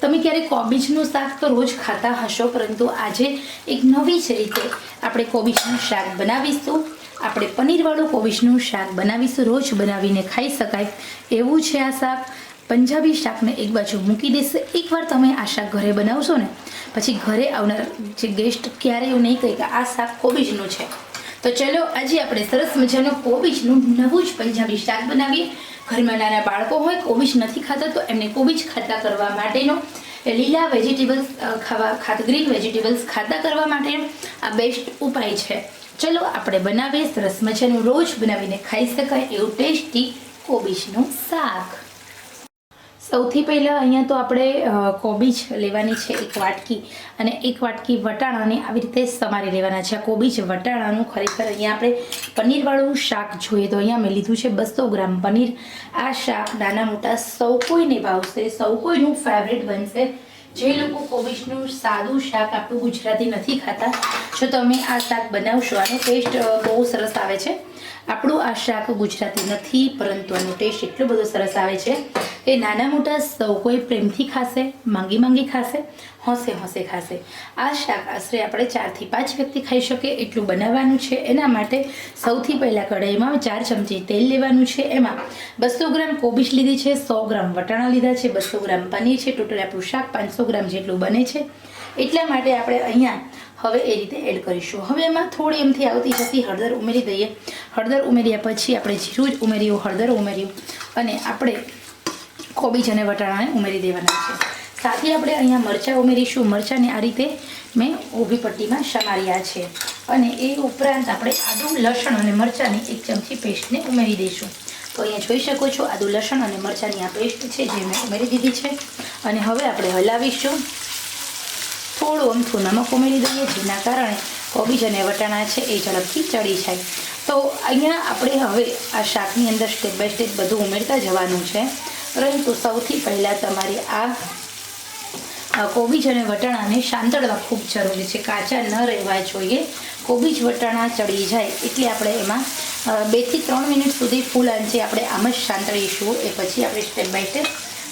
તમે ક્યારેક કોબીજનું શાક તો રોજ ખાતા હશો, પરંતુ આજે એક નવી જ રીતે આપણે કોબીજનું શાક બનાવીશું. આપણે પનીરવાળું કોબીજનું શાક બનાવીશું, રોજ બનાવીને ખાઈ શકાય એવું છે આ શાક. પંજાબી શાકને એક બાજુ મૂકી દેશે એકવાર તમે આ શાક ઘરે બનાવશો ને, પછી ઘરે આવનાર જે ગેસ્ટ ક્યારેય એવું નહીં કહે કે આ શાક કોબીજનું છે. તો ચલો, આજે આપણે સરસ મજાનું કોબીજનું નવું જ પંજાબી શાક બનાવીએ. ઘરમાં નાના બાળકો હોય, કોબીજ નથી ખાતા, તો એમને કોબીજ ખાતા કરવા માટેનો લીલા વેજીટેબલ્સ ખાવા, ખાત ગ્રીન વેજીટેબલ્સ ખાતા કરવા માટેનો આ બેસ્ટ ઉપાય છે. ચલો, આપણે બનાવીએ સરસ મજાનું રોજ બનાવીને ખાઈ શકાય એવું ટેસ્ટી કોબીજનું શાક. સૌથી પહેલાં અહીંયા તો આપણે કોબીજ લેવાની છે એક વાટકી અને એક વાટકી વટાણાને આવી રીતે સમારી લેવાના છે. આ કોબીજ વટાણાનું ખરેખર અહીંયા આપણે પનીરવાળું શાક જોઈએ તો અહીંયા મેં લીધું છે બસો ગ્રામ પનીર. આ શાક નાના મોટા સૌ કોઈને ભાવશે, સૌ કોઈનું ફેવરેટ બનશે. જે લોકો કોબીજનું સાદું શાક આપણું ગુજરાતી નથી ખાતા, જો તમે આ શાક બનાવશો, આનો ટેસ્ટ બહુ સરસ આવે છે. આપણું આ શાક ગુજરાતી નથી, પરંતુ આનો ટેસ્ટ એટલો બધો સરસ આવે છે કે નાના મોટા સૌ કોઈ પ્રેમથી ખાશે, માંગી માંગી ખાશે. હોંશે હોંશે ખાશે. આ શાક આશરે આપણે ચારથી પાંચ વ્યક્તિ ખાઈ શકે એટલું બનાવવાનું છે. એના માટે સૌથી પહેલાં કઢાઈમાં ચાર ચમચી તેલ લેવાનું છે એમાં. બસો ગ્રામ કોબીજ લીધી છે, સો ગ્રામ વટાણા લીધા છે, બસો ગ્રામ પનીર છે, ટોટલ આપણું શાક પાંચસો ગ્રામ જેટલું બને છે. એટલા માટે આપણે અહીંયા હવે એ રીતે એડ કરીશું. હવે એમાં થોડી એમથી આવતી જતી હળદર ઉમેરી દઈએ. હળદર ઉમેર્યા પછી આપણે જીરું જ ઉમેર્યું, હળદર ઉમેર્યું અને આપણે કોબીજ અને વટાણાને ઉમેરી દેવાના છે. સાથે આપણે અહીંયા મરચાં ઉમેરીશું. મરચાંને આ રીતે મેં ઊભી પટ્ટીમાં સમાર્યા છે. અને એ ઉપરાંત આપણે આદુ, લસણ અને મરચાંની એક ચમચી પેસ્ટને ઉમેરી દઈશું. તો અહીંયા જોઈ શકો છો, આદુ, લસણ અને મરચાંની આ પેસ્ટ છે જે મેં ઉમેરી દીધી છે. અને હવે આપણે હલાવીશું. થોડું અમથું નમક ઉમેરી દઈએ, જેના કારણે કોબીજ અને વટાણા છે એ ઝડપથી ચડી જાય. તો અહીંયા આપણે હવે આ શાકની અંદર સ્ટેપ બાય સ્ટેપ બધું ઉમેરતા જવાનું છે. પરંતુ સૌથી પહેલાં તમારે આ કોબીજ અને વટાણાને શાંતળવા ખૂબ જરૂરી છે. કાચા ન રહેવા જોઈએ. કોબીજ, વટાણા ચડી જાય એટલે આપણે એમાં બેથી ત્રણ મિનિટ સુધી ફૂલ આંચે આપણે આમ જ શાંતળીશું એ પછી આપણે સ્ટેપ બાય સ્ટેપ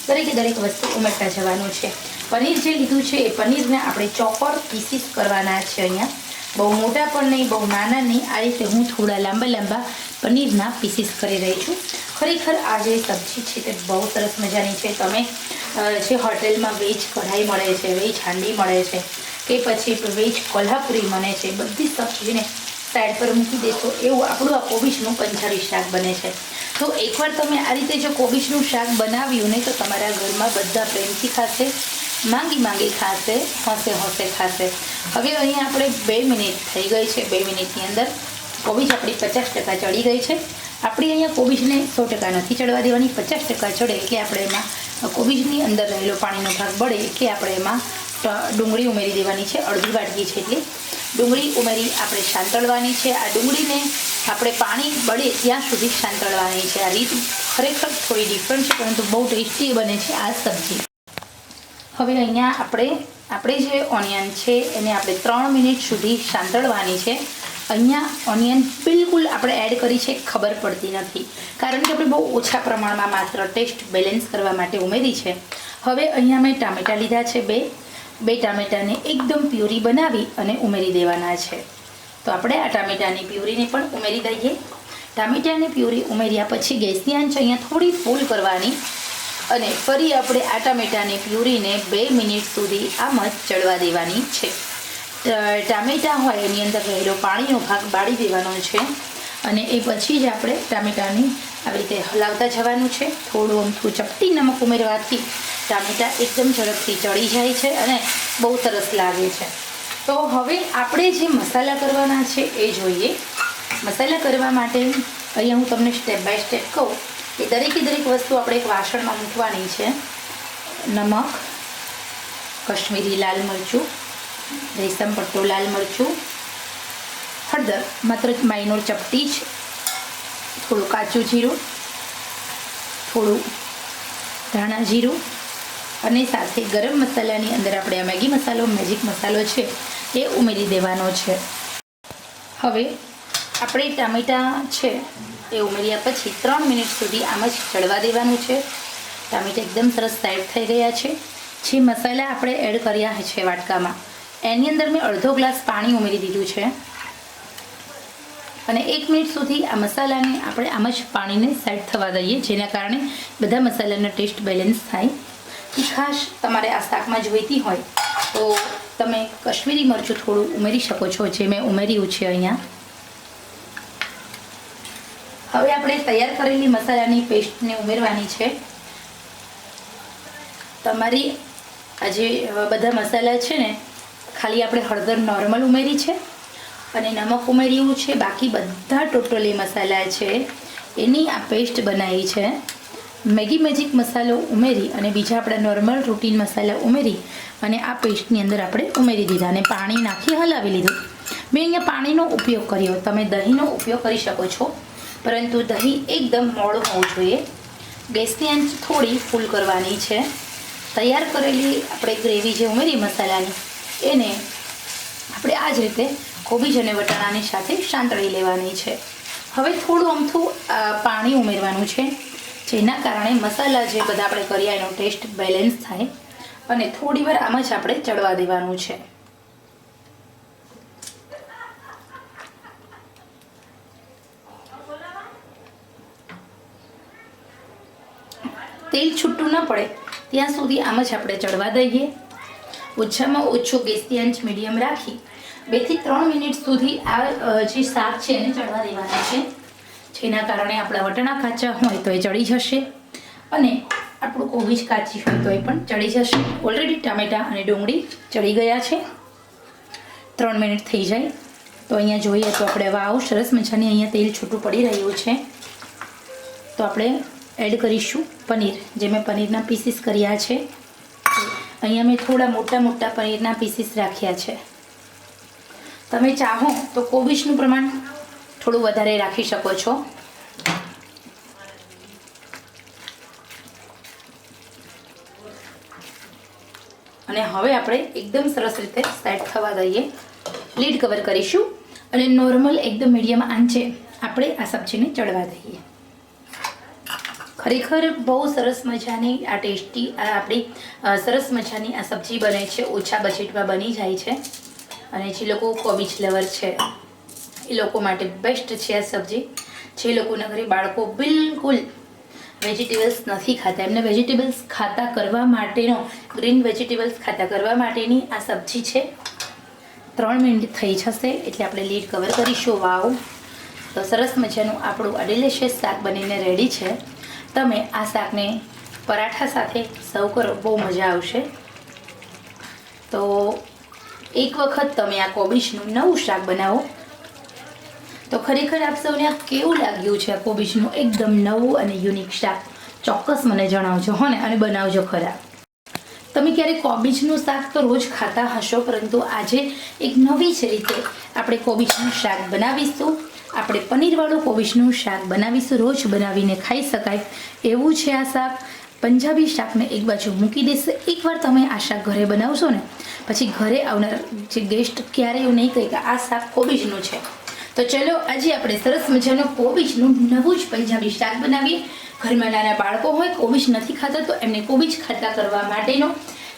દરેકે દરેક વસ્તુ ઉમેરતા જવાનું છે. પનીર જે લીધું છે એ પનીરને આપણે ચોપર પીસીસ કરવાના છે અહીંયા. બહુ મોટા પણ નહીં, બહુ નાના નહીં. આ રીતે હું થોડા લાંબા લાંબા પનીરના પીસીસ કરી રહી છું. ખરેખર આ જે સબ્જી છે તે બહુ સરસ મજાની છે. તમે જે હોટેલમાં વેજ કઢાઈ મળે છે, વેજ હાંડી મળે છે, કે પછી વેજ કોલ્હાપુરી મળે છે, બધી સબ્જીને સાઈડ પર મૂકી દેશો એવું આપણું આ કોબીજનું પંજાબી શાક બને છે. તો એકવાર તમે આ રીતે જો કોબીજનું શાક બનાવ્યું ને તો તમારા ઘરમાં બધા પ્રેમથી ખાશે, માંગી માંગી ખાશે, હોંશે હોંશે ખાશે. હવે અહીંયા આપણે બે મિનિટ થઈ ગઈ છે, બે મિનિટની અંદર. કોબીજ આપણી પચાસ ટકા ચડી ગઈ છે. આપણી અહીંયા કોબીજને સો ટકા નથી ચડવા દેવાની, પચાસ ટકા ચડે એટલે આપણે એમાં કોબીજની અંદર રહેલો પાણીનો ભાગ બળે એટલે આપણે એમાં ડુંગળી ઉમેરી દેવાની છે, અડધી વાટકી છે એટલે. ડુંગળી ઉમેરી આપણે શાંતળવાની છે. આ ડુંગળીને આપણે પાણી બળે ત્યાં સુધી શાંતળવાની છે. આ રીત ખરેખર થોડી ડિફરન્ટ છે, પરંતુ બહુ ટેસ્ટી બને છે આ સબ્જી. હવે અહીંયા આપણે આપણે જે ઓનિયન છે, એને આપણે ત્રણ મિનિટ સુધી શાંતળવાની છે. અહીંયા ઓનિયન બિલકુલ આપણે એડ કરી છે, ખબર પડતી નથી. કારણ કે આપણે બહુ ઓછા પ્રમાણમાં માત્ર ટેસ્ટ બેલેન્સ કરવા માટે ઉમેરી છે. હવે અહીંયા મેં ટામેટાં લીધા છે બે. બે ટામેટાને એકદમ પ્યુરી બનાવી અને ઉમેરી દેવાના છે. તો આપણે આ ટામેટાની પ્યુરીને પણ ઉમેરી દઈએ. ટામેટાની પ્યુરી ઉમેર્યા પછી ગેસની આંચ અહીંયા થોડી ફૂલ કરવાની અને ફરી આપણે આ ટામેટાની પ્યુરીને બે મિનિટ સુધી આમ જ ચડવા દેવાની છે. ટામેટાં હોય એની અંદર રહેલો પાણીનો ભાગ બાળી દેવાનો છે અને એ પછી જ આપણે ટામેટાની આવી રીતે હલાવતા જવાનું છે. થોડું અમથું ચપટી નમક ઉમેરવાથી ટામેટાં એકદમ ઝડપથી ચડી જાય છે અને બહુ સરસ લાગે છે. તો હવે આપણે જે મસાલા કરવાના છે એ જોઈએ. મસાલા કરવા માટે અહીંયા હું તમને સ્ટેપ બાય સ્ટેપ કહું એ દરેકે દરેક વસ્તુ આપણે એક વાસણમાં મૂકવાની છે. નમક, કશ્મીરી લાલ મરચું રેશમ, પટ્ટો, લાલ મરચું, હળદર, માત્ર માઇનોર ચપટી જ, થોડું કાચું જીરું, થોડું ધાણા જીરું અને સાથે ગરમ મસાલાની અંદર આપણે આ મેગી મસાલો, મેજિક મસાલો છે એ ઉમેરી દેવાનો છે. હવે આપણે ટામેટાં છે એ ઉમેર્યા પછી ત્રણ મિનિટ સુધી આમ જ ચડવા દેવાનું છે. ટામેટાં એકદમ સરસ સાઈડ થઈ ગયા છે. જે મસાલા આપણે એડ કર્યા છે વાટકામાં એની અંદર મેં અડધો ગ્લાસ પાણી ઉમેરી દીધું છે. અને એક મિનિટ સુધી આ મસાલાને આપણે આમ જ પાણીને સેટ થવા દઈએ, જેના કારણે બધા મસાલાનો ટેસ્ટ બેલેન્સ થાય. તીખાશ તમારે આ શાકમાં જોઈતી હોય, તો તમે કશ્મીરી મરચું થોડું ઉમેરી શકો છો, જે મેં ઉમેર્યું છે અહીંયા. હવે આપણે તૈયાર કરેલી મસાલાની પેસ્ટને ઉમેરવાની છે. તમારી આ જે બધા મસાલા છે ને ખાલી આપણે હળદર નોર્મલ ઉમેરી છે અને નમક ઉમેર્યું છે. બાકી બધા ટોટલી મસાલા છે. એની આ પેસ્ટ બનાવી છે. મેગી મેજિક મસાલો ઉમેરી અને બીજા આપણા નોર્મલ રૂટીન મસાલા ઉમેરી અને આ પેસ્ટની અંદર આપણે ઉમેરી દીધા અને પાણી નાખી હલાવી લીધું. મેં અહીંયા પાણીનો ઉપયોગ કર્યો. તમે દહીંનો ઉપયોગ કરી શકો છો. પરંતુ દહીં એકદમ મોડું હોવું જોઈએ. ગેસની આંચ થોડી ફૂલ કરવાની છે. તૈયાર કરેલી આપણે ગ્રેવી જે ઉમેરી મસાલાની એને આપણે આ જ રીતે કોબીજ અને વટાણાની સાથે સાંતળી લેવાની છે. હવે થોડું અમથું પાણી ઉમેરવાનું છે, જેના કારણે મસાલા જે બધા આપણે કર્યા એનો ટેસ્ટ બેલેન્સ થાય અને થોડી વાર આમ જ આપણે ચડવા દેવાનું છે. તેલ છૂટું ન પડે, ત્યાં સુધી આમ જ આપણે ચડવા દઈએ. ઓછામાં ઓછો ગેસની આંચ મીડિયમ રાખી. બેથી ત્રણ મિનિટ સુધી આ જે શાક છે એને ચડવા દેવાના છે. જેના કારણે આપણા વટાણા કાચા હોય તો એ ચડી જશે અને આપણું કોબીજ કાચી હોય તો એ પણ ચડી જશે. ઓલરેડી ટામેટાં અને ડુંગળી ચડી ગયા છે. ત્રણ મિનિટ થઈ જાય. તો અહીંયા જોઈએ તો આપણે, વાવ, સરસ મજાની અહીંયા તેલ છૂટું પડી રહ્યું છે. તો આપણે એડ કરીશું પનીર, જે મેં પનીરના પીસીસ કર્યા છે. અહીંયા મેં થોડા મોટા મોટા પનીરના પીસીસ રાખ્યા છે. તમે ચાહો તો કોબીજનું પ્રમાણ થોડું વધારે રાખી શકો છો. અને હવે આપણે એકદમ સરસ રીતે સેટ થવા દઈએ. લીડ કવર કરીશું અને નોર્મલ એકદમ મીડિયમ આંચે આપણે આ સબ્જીને ચડવા દઈએ. ખરેખર બહુ સરસ મજાની આ ટેસ્ટી, આ આપણી સરસ મજાની આ સબ્જી બને છે, ઓછા બજેટમાં બની જાય છે. અને જે લોકો કોબીજ લવર છે, એ લોકો માટે બેસ્ટ છે આ સબ્જી. જે લોકોના ઘરે બાળકો બિલકુલ વેજીટેબલ્સ નથી ખાતા. એમને વેજીટેબલ્સ ખાતા કરવા માટેનો ગ્રીન વેજીટેબલ્સ ખાતા કરવા માટેની આ સબ્જી છે. ત્રણ મિનિટ થઈ જશે એટલે આપણે લીડ કવર કરીશું. વાવ. તો સરસ મજાનું આપણું આ શાક બનીને રેડી છે. તમે આ શાકને પરાઠા સાથે સર્વ કરો, બહુ મજા આવશે. તો એક વખત તમે આ કોબીજનું નવું શાક બનાવો. તો ખરેખર આપ સૌને આ કેવું લાગ્યું છે આ કોબીજનું? એકદમ નવું અને યુનિક શાક. ચોક્કસ મને જણાવજો, હો ને? અને બનાવજો ખરા. તમે ક્યારે કોબીજનું શાક તો રોજ ખાતા હશો, પરંતુ આજે એક નવી જ રીતે આપણે કોબીજનું શાક બનાવીશું. આપણે પનીરવાળું કોબીજનું શાક બનાવીશું, રોજ બનાવીને ખાઈ શકાય એવું છે આ શાક. પંજાબી શાકને એક બાજુ મૂકી દેશે, એકવાર તમે આ શાક ઘરે બનાવશો ને, પછી ઘરે આવનાર જે ગેસ્ટ ક્યારેય એવું નહીં કહે કે આ શાક કોબીજનું છે. તો ચલો, આજે આપણે સરસ મજાનું કોબીજનું નવું જ પંજાબી શાક બનાવીએ. ઘરમાં નાના બાળકો હોય કોબીજ નથી ખાતા, તો એમને કોબીજ ખાતા કરવા માટેનો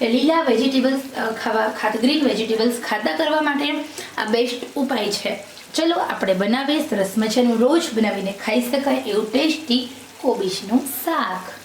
લીલા વેજીટેબલ્સ ખાવા ખાત ગ્રીન વેજીટેબલ્સ ખાતા કરવા માટેનો આ બેસ્ટ ઉપાય છે. ચલો આપણે બનાવીએ સરસ મજાનું રોજ બનાવીને ખાઈ શકાય એવું ટેસ્ટી કોબીજનું શાક.